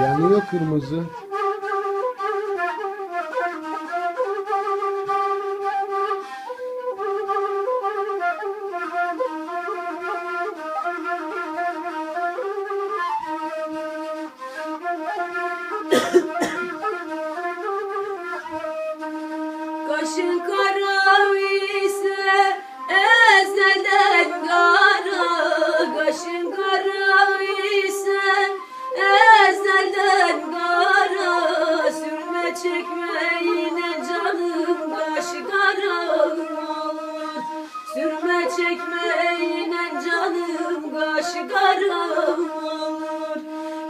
Yanıyor kırmızı. Kaşın kara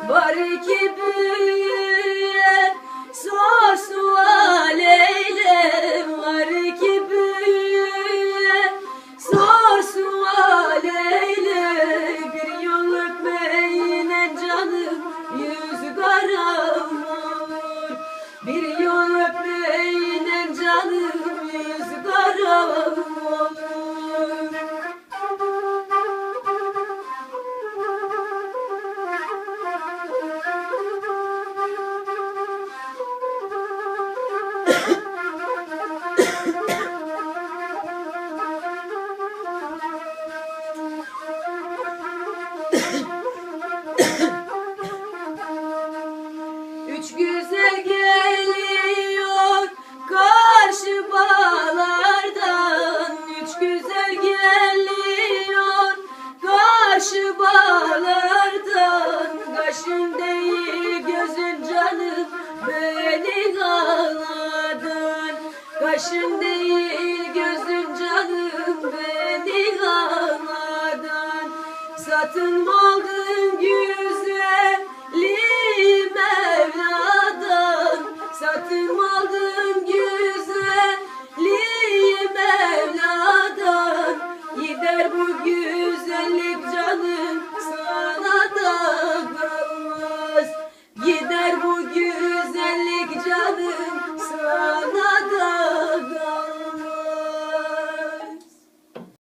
Var ki büyüyen sor sual eyle Var ki Bir yol öpmeyine canım yüz Bir Üç güzel geliyor karşı bağlardan. Üç güzel geliyor karşı bağlardan. Kaşın değil gözün canım beni ağladın Kaşın değil gözün canım beni ağladın Satın